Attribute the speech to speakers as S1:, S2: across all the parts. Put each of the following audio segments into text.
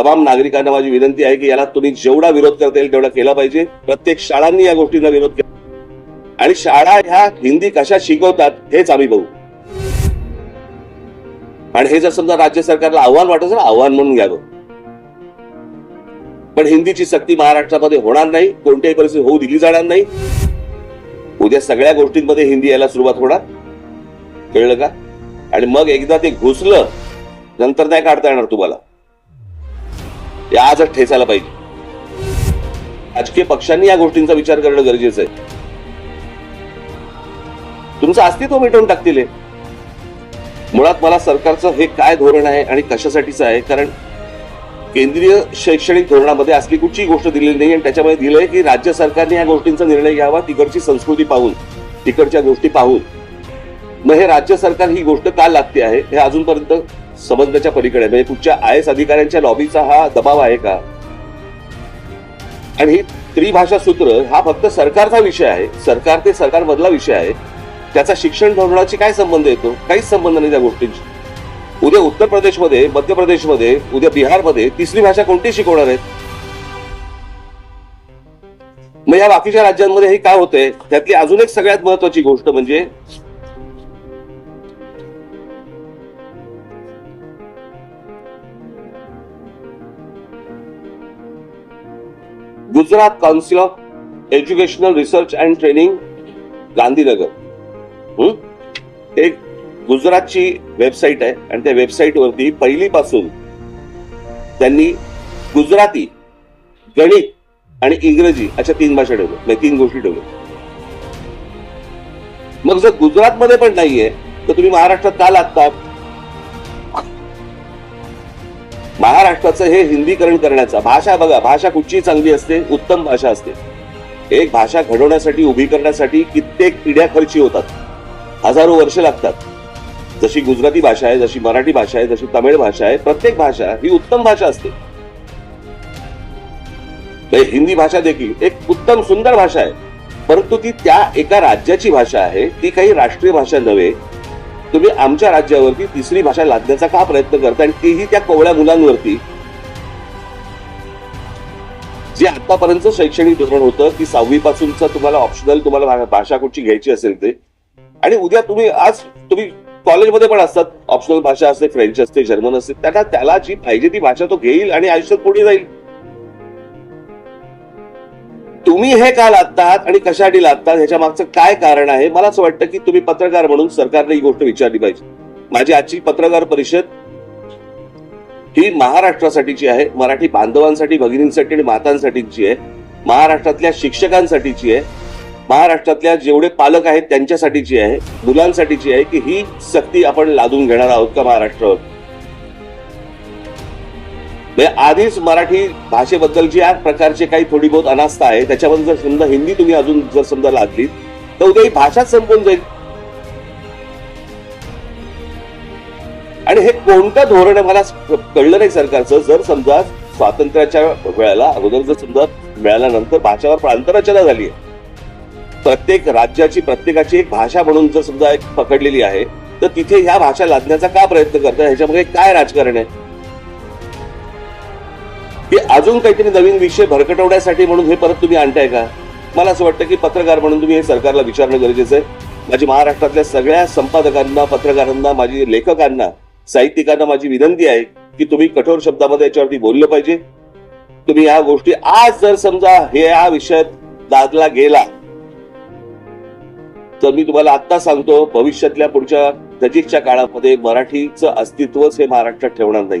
S1: तमाम नागरिकांना माझी विनंती आहे की याला तुम्ही जेवढा विरोध करता येईल तेवढा केला पाहिजे. प्रत्येक शाळांनी या गोष्टींना विरोध केला. आणि शाळा ह्या हिंदी कशा शिकवतात हेच आम्ही बघू. आणि हे जर समजा राज्य सरकारला आव्हान वाटत असेल आव्हान म्हणून घ्यावं. पण हिंदीची सक्ती महाराष्ट्रामध्ये होणार नाही कोणत्याही परिस्थिती होऊ दिली जाणार नाही. उद्या सगळ्या गोष्टींमध्ये हिंदी यायला सुरुवात होणार. कळलं का? आणि मग एकदा ते घुसलं नंतर नाही काढता येणार तुम्हाला. हे आजच ठेचायला पाहिजे. राजकीय पक्षांनी या गोष्टींचा विचार करणं गरजेचं आहे. तुमचं अस्तित्व मिटवून टाकतील हे. मुळात मला सरकारचं हे काय धोरण आहे आणि कशासाठीचं आहे? कारण केंद्रीय शैक्षणिक धोरणामध्ये असली कुठची गोष्ट दिलेली नाही आणि त्याच्यामध्ये दिलंय की राज्य सरकारने या गोष्टींचा निर्णय घ्यावा तिकडची संस्कृती पाहून तिकडच्या गोष्टी पाहून. मग हे राज्य सरकार ही गोष्ट का लागते आहे? हे अजूनपर्यंत समजण्याच्या पलीकडे म्हणजे कुठच्या आय एस अधिकाऱ्यांच्या लॉबीचा हा दबाव आहे का? आणि ही त्रिभाषा सूत्र हा फक्त सरकारचा विषय आहे. सरकार ते सरकार मधला विषय आहे. त्याचा शिक्षण धोरणाची काय संबंध येतो? काहीच संबंध नाही त्या गोष्टींची. उद्या उत्तर प्रदेशमध्ये मध्य प्रदेशमध्ये उद्या बिहारमध्ये तिसरी भाषा कोणती शिकवणार आहेत? मग या बाकीच्या राज्यांमध्ये हे काय होतंय? त्यातली अजून एक सगळ्यात महत्वाची गोष्ट म्हणजे Gujarat council of educational research and training Gandhinagar एक गुजरातची वेबसाईट आहे आणि त्या वेबसाईट वरती पहिलीपासून त्यांनी गुजराती गणित आणि इंग्रजी अशा तीन भाषा ठेवल्या. म्हणजे तीन गोष्टी ठेवल्या. मग जर गुजरातमध्ये पण नाहीये तर तुम्ही महाराष्ट्रात का लागतात महाराष्ट्राचं हे हिंदीकरण करण्याचा भाषा बघा भाषा कुठची चांगली असते उत्तम भाषा असते. एक भाषा घडवण्यासाठी उभी करण्यासाठी कित्येक पिढ्या खर्ची होतात. हजारो वर्ष लागतात. जशी गुजराती भाषा आहे जशी मराठी भाषा आहे जशी तमिळ भाषा आहे प्रत्येक भाषा ही उत्तम भाषा असते. हिंदी भाषा देखील एक उत्तम सुंदर भाषा आहे. परंतु ती त्या एका राज्याची भाषा आहे ती काही राष्ट्रीय भाषा नव्हे तुम्ही आमच्या राज्यावरती तिसरी भाषा लादण्याचा का प्रयत्न करता आणि तेही त्या कोवळ्या मुलांवरती? जे आतापर्यंत शैक्षणिक धोरण होतं की सहावी पासूनच तुम्हाला ऑप्शनल तुम्हाला भाषा कुठची घ्यायची असेल ते. आणि उद्या तुम्ही आज तुम्ही कॉलेजमध्ये पण असतात ऑप्शनल भाषा असते फ्रेंच असते जर्मन असते त्याला त्याला जी पाहिजे ती भाषा तो घेईल आणि आयुष्यात पुढे जाईल. तुम्ही हे का लादतात आणि कशासाठी लादतात? ह्याच्या मागचं काय कारण आहे? मला असं वाटतं की तुम्ही पत्रकार म्हणून सरकारने ही गोष्ट विचारली पाहिजे. माझी आजची पत्रकार परिषद ही महाराष्ट्रासाठीची आहे मराठी बांधवांसाठी भगिनींसाठी आणि मातांसाठीची आहे महाराष्ट्रातल्या शिक्षकांसाठीची आहे महाराष्ट्रातल्या जेवढे पालक आहेत त्यांच्यासाठीची आहे मुलांसाठीची आहे की ही सक्ती आपण लादून घेणार आहोत का महाराष्ट्रावर? म्हणजे आधीच मराठी भाषेबद्दल जी या प्रकारचे काही थोडी बहुत अनास्था आहे त्याच्याबद्दल जर समजा हिंदी तुम्ही अजून जर समजा लागली तर उद्या ही भाषाच संपून जाईल. आणि हे कोणतं धोरण आहे मला कळलं नाही सरकारचं. जर समजा स्वातंत्र्याच्या वेळेला अगोदर जर समजा मिळाल्यानंतर भाषावर प्रांतरचना झाली आहे प्रत्येक राज्याची प्रत्येकाची एक भाषा म्हणून जर समजा एक पकडलेली आहे तर तिथे ह्या भाषा लादण्याचा का प्रयत्न करतात ह्याच्यामध्ये काय राजकारण आहे? की अजून काहीतरी नवीन विषय भरकटवण्यासाठी म्हणून हे परत तुम्ही आणताय का? मला असं वाटतं की पत्रकार म्हणून तुम्ही हे सरकारला विचारणं गरजेचं आहे. माझी महाराष्ट्रातल्या सगळ्या संपादकांना पत्रकारांना माझी लेखकांना साहित्यिकांना माझी विनंती आहे की तुम्ही कठोर शब्दामध्ये याच्यावरती बोललं पाहिजे. तुम्ही या गोष्टी आज जर समजा हे या विषयात दादला गेला तर मी तुम्हाला आत्ता सांगतो भविष्यातल्या पुढच्या नजीकच्या काळामध्ये मराठीचं अस्तित्वच हे महाराष्ट्रात ठेवणार नाही.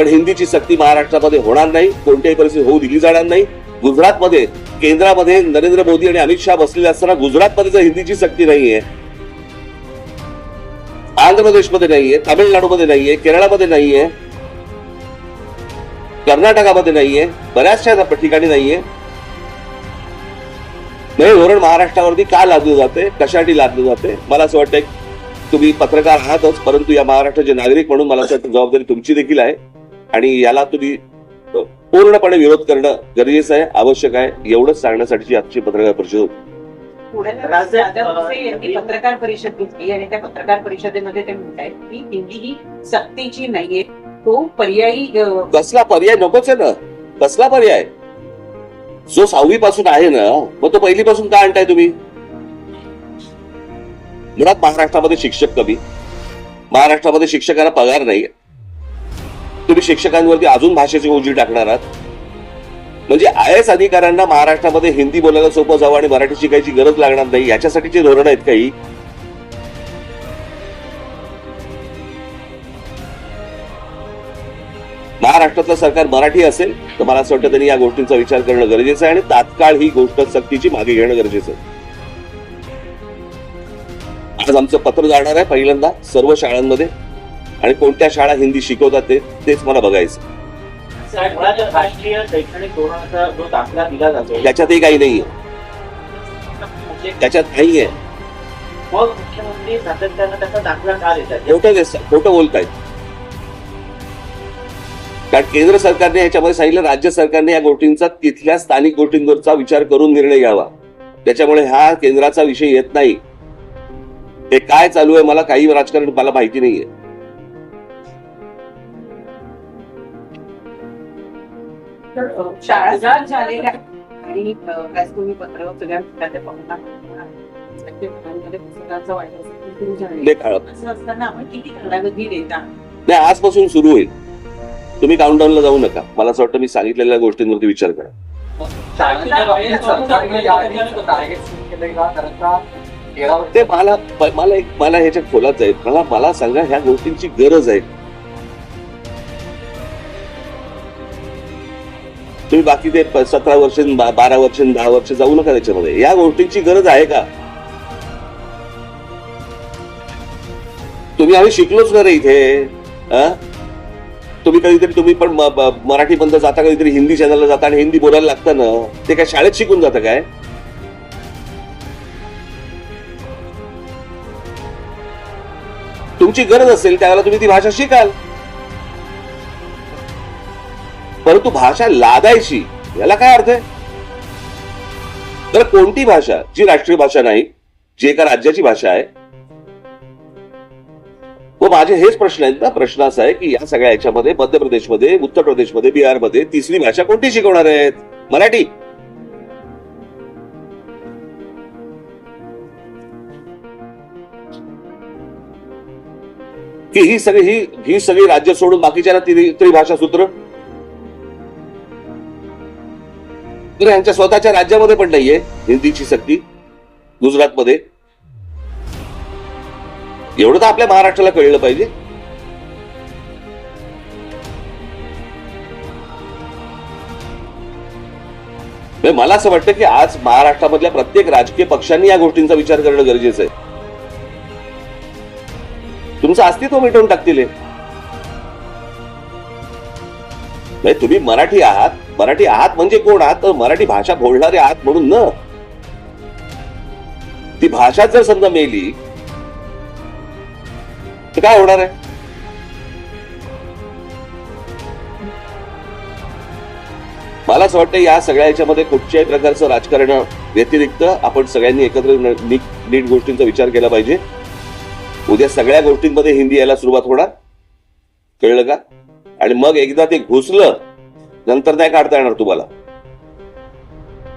S1: पण हिंदीची सक्ती महाराष्ट्रामध्ये होणार नाही कोणत्याही परिस्थिती होऊ दिली जाणार नाही. गुजरातमध्ये केंद्रामध्ये नरेंद्र मोदी आणि अमित शहा बसलेले असताना गुजरातमध्ये जर हिंदीची सक्ती नाहीये. आंध्र प्रदेशमध्ये नाहीये तामिळनाडूमध्ये नाहीये केरळामध्ये नाहीये कर्नाटकामध्ये नाहीये बऱ्याचशा ठिकाणी नाहीये. हे धोरण महाराष्ट्रावरती का लादलं जाते कशासाठी लादलं जाते? मला असं वाटतं तुम्ही पत्रकार आहातच परंतु या महाराष्ट्राचे नागरिक म्हणून मला असं वाटतं जबाबदारी तुमची देखील आहे. आणि याला तुम्ही पूर्णपणे विरोध करणं गरजेचं आहे आवश्यक आहे एवढंच सांगण्यासाठी आजची पत्रकार परिषद होती.
S2: यांनी पत्रकार परिषद घेतली आणि त्या पत्रकार परिषदेमध्ये ते म्हणतायत की हिंदी ही सक्तीची नाहीये. तो पर्यायी
S1: कसला पर्याय? नकोच आहे ना. कसला पर्याय? जो सहावी पासून आहे ना मग तो पहिली पासून का आणताय तुम्ही? मुळात महाराष्ट्रामध्ये शिक्षक कमी. महाराष्ट्रामध्ये शिक्षकांना पगार नाही. तुम्ही शिक्षकांवरती अजून भाषेची ओझी टाकणार आहात? म्हणजे आय एस अधिकाऱ्यांना महाराष्ट्रामध्ये हिंदी बोलायला सोपं जावं आणि मराठी शिकायची गरज लागणार नाही याच्यासाठीची धोरण आहेत काही महाराष्ट्रातलं सरकार मराठी असेल तर मला असं वाटतं त्यांनी या गोष्टींचा विचार करणं गरजेचं आहे आणि तात्काळ ही गोष्ट सक्तीची मागे घेणं गरजेचं आहे. आज आमचं पत्र जाणार आहे पहिल्यांदा सर्व शाळांमध्ये. आणि कोणत्या शाळा हिंदी शिकवतात ते तेच मला बघायचं.
S3: साहेब, मुळात राष्ट्रीय शैक्षणिक धोरणाचा जो दाखला दिला जातो
S1: त्याच्यातही काही नाहीये.
S3: म्हणजे
S1: त्याच्यात नाहीये.
S3: मग मुख्यमंत्री सातत्यानं त्याचा दाखला का देतात?
S1: खोटं बोलतायत. कारण केंद्र सरकारने याच्यामध्ये सांगितलं राज्य सरकारने या गोष्टींचा तिथल्या स्थानिक गोष्टींवरचा विचार करून निर्णय घ्यावा. त्याच्यामुळे हा केंद्राचा विषय येत नाही. ते काय चालू आहे मला काही राजकारण मला माहिती नाहीये.
S2: शाळा जात झालेल्या आणि अं, आज तुम्ही पत्र सगळ्या प्राध्यापकांना देता?
S1: नाही आजपासून सुरू होईल. तुम्ही काउंटडाऊनला जाऊ नका. मला असं वाटतं मी सांगितलेल्या गोष्टींवरती विचार करा. ते मला मला एक मला ह्याच्यात खोलात आहे मला मला सांगा ह्या गोष्टींची गरज आहे. तुम्ही बाकी ते सतरा वर्ष बारा वर्ष दहा वर्ष जाऊ नका त्याच्यामध्ये. या गोष्टींची गरज आहे का? तुम्ही आम्ही शिकलोच ना रे इथे. तुम्ही कधीतरी तुम्ही पण मराठी बंद जाता कधीतरी हिंदी चॅनलला जाता आणि हिंदी बोलायला लागतं ना ते काय शाळेत शिकून जातं काय? तुमची गरज असेल त्यावेळेला तुम्ही ती भाषा शिकाल. परंतु भाषा लादायची याला काय अर्थ आहे? तर कोणती भाषा जी राष्ट्रीय भाषा नाही जी एका राज्याची भाषा आहे? व माझे हेच प्रश्न आहेत ना. प्रश्न असा आहे की या सगळ्या याच्यामध्ये मध्य प्रदेशमध्ये उत्तर प्रदेशमध्ये बिहारमध्ये तिसरी भाषा कोणती शिकवणार आहेत? मराठी. की ही सगळी ही ही सगळी राज्य सोडून बाकीच्या ती भाषा सूत्र तर यांच्या स्वतःच्या राज्यामध्ये पण नाहीये हिंदीची सक्ती गुजरातमध्ये. एवढं तर आपल्या महाराष्ट्राला कळलं पाहिजे. म्हणजे मला असं वाटतं की आज महाराष्ट्रामधल्या प्रत्येक राजकीय पक्षांनी या गोष्टींचा विचार करणं गरजेचं आहे. तुमचं अस्तित्व मिटवून टाकतील हे. तुम्ही मराठी आहात. मराठी आहात म्हणजे कोण आहात? तर मराठी भाषा बोलणारे आहात म्हणून न. ती भाषा जर समजा मेली तर काय होणार आहे? मला असं वाटतं या सगळ्या याच्यामध्ये कुठच्याही प्रकारचं राजकारण व्यतिरिक्त आपण सगळ्यांनी एकत्र नीट नीट गोष्टींचा विचार केला पाहिजे. उद्या सगळ्या गोष्टींमध्ये हिंदी यायला सुरुवात होणार. कळलं का? आणि मग एकदा ते घुसलं नंतर नाही काढता येणार तुम्हाला.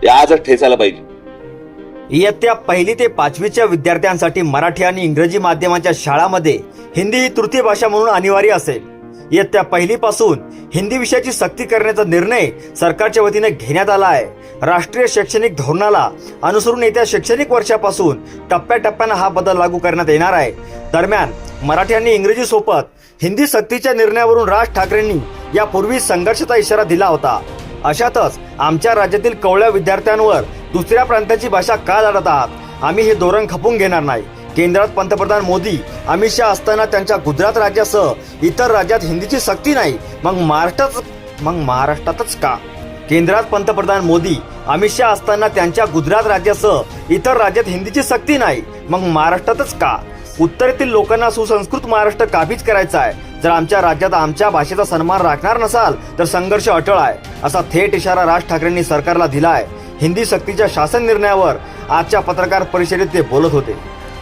S1: ते आजच ठेचायला पाहिजे.
S4: इयत्ता पहिली ते पाचवीच्या विद्यार्थ्यांसाठी मराठी आणि इंग्रजी माध्यमांच्या शाळांमध्ये हिंदी ही तृतीय भाषा म्हणून अनिवार्य असेल. इयत्ता पहिलीपासून हिंदी विषयाची सक्ती करण्याचा निर्णय सरकारच्या वतीने घेण्यात आला आहे. राष्ट्रीय शैक्षणिक धोरणाला अनुसरून येत्या शैक्षणिक वर्षापासून टप्प्याटप्प्यानं हा बदल लागू करण्यात येणार आहे. दरम्यान मराठी आणि इंग्रजी सोबत हिंदी सक्तीच्या निर्णयावरून राज ठाकरेंनी यापूर्वी संघर्षाचा इशारा दिला होता. अशातच आमच्या राज्यातील कवळ्या विद्यार्थ्यांवर दुसऱ्या प्रांताची भाषा का लढत आहात? आम्ही हे धोरण खपून घेणार नाही. केंद्रात पंतप्रधान मोदी अमित शहा असताना त्यांच्या गुजरात राज्यासह इतर राज्यात हिंदीची सक्ती नाही. मग महाराष्ट्रात मग महाराष्ट्रातच का? केंद्रात पंतप्रधान मोदी अमित शहा असताना त्यांच्या गुजरात राज्यासह इतर राज्यात हिंदीची सक्ती नाही. मग महाराष्ट्रातच का? उत्तरेतील लोकांना सुसंस्कृत महाराष्ट्र काबीज करायचा आहे. जर आमच्या राज्यात आमच्या भाषेचा सन्मान राखणार नसाल तर संघर्ष अटळ आहे असा थेट इशारा राज ठाकरेंनी सरकारला दिला आहे हिंदी सक्तीच्या शासन निर्णयावर आजच्या पत्रकार परिषदेत ते बोलत होते.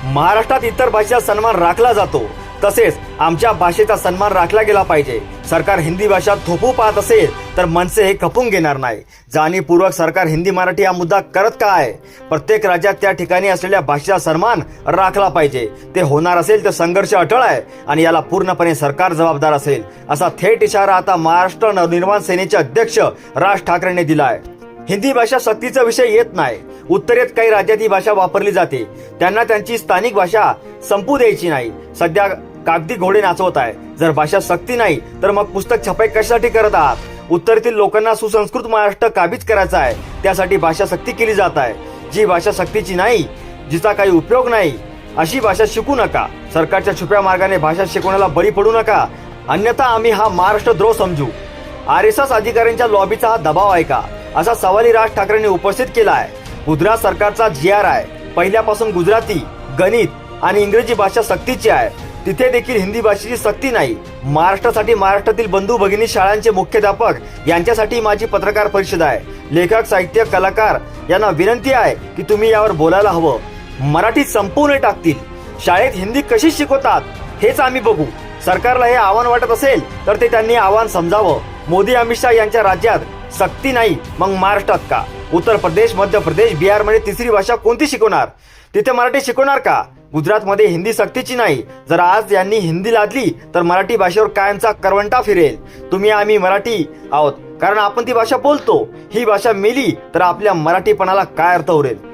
S4: महाराष्ट्रात इतर भाषेचा सन्मान राखला जातो. तसेच आमच्या भाषेचा सन्मान राखला गेला पाहिजे. सरकार हिंदी भाषा थोपू पाहत असेल तर मनसे हे खपून घेणार नाही. जाणीवपूर्वक सरकार हिंदी मराठी हा मुद्दा करत का आहे? प्रत्येक राज्यात त्या ठिकाणी असलेल्या भाषेचा सन्मान राखला पाहिजे. ते होणार असेल तर संघर्ष अटळ आहे आणि याला पूर्णपणे सरकार जबाबदार असेल असा थेट इशारा आता महाराष्ट्र नवनिर्माण सेनेचे अध्यक्ष राज ठाकरेंनी दिला आहे हिंदी भाषा सक्तीचा विषय येत नाही. उत्तरेत काही राज्यात ही भाषा वापरली जाते. त्यांना त्यांची स्थानिक भाषा संपू द्यायची नाही. सध्या कागदी घोडे नाचवत आहे. जर भाषा सक्ती नाही तर मग पुस्तक छपाई कशासाठी करत आहात? उत्तरेतील लोकांना सुसंस्कृत महाराष्ट्र काबीज करायचा आहे. त्यासाठी भाषा सक्ती केली जात आहे. जी भाषा सक्तीची नाही जिचा काही उपयोग नाही अशी भाषा शिकू नका. सरकारच्या छुप्या मार्गाने भाषा शिकवण्याला बळी पडू नका. अन्यथा आम्ही हा महाराष्ट्र द्रोह समजू. आर एस एस अधिकाऱ्यांच्या लॉबीचा हा दबाव आहे का? असा सवाली राज ठाकरेंनी उपस्थित केला आहे. गुजरात सरकारचा जी आर आहे पहिल्यापासून गुजराती गणित आणि इंग्रजी भाषा सक्तीची आहे. तिथे देखील हिंदी भाषेची सक्ती नाही. महाराष्ट्रासाठी महाराष्ट्रातील बंधू भगिनी शाळांचे मुख्याध्यापक यांच्यासाठी माझी पत्रकार परिषद आहे. लेखक साहित्य कलाकार यांना विनंती आहे की तुम्ही यावर बोलायला हवं. मराठी संपवून टाकतील. शाळेत हिंदी कशी शिकवतात हेच आम्ही बघू. सरकारला हे आव्हान वाटत असेल तर ते त्यांनी आव्हान समजावं. मोदी अमित शहा यांच्या राज्यात सक्ती नाही मग महाराष्ट्रात का? उत्तर प्रदेश मध्य प्रदेश बिहारमध्ये तिसरी भाषा कोणती शिकवणार? तिथे मराठी शिकवणार का? गुजरातमध्ये हिंदी सक्तीची नाही. जर आज यांनी हिंदी लादली तर मराठी भाषेवर कायमचा करवंटा फिरेल. तुम्ही आम्ही मराठी आहोत. कारण आपण ती भाषा बोलतो. ही भाषा मेली तर आपल्या मराठीपणाला काय अर्थ उरेल?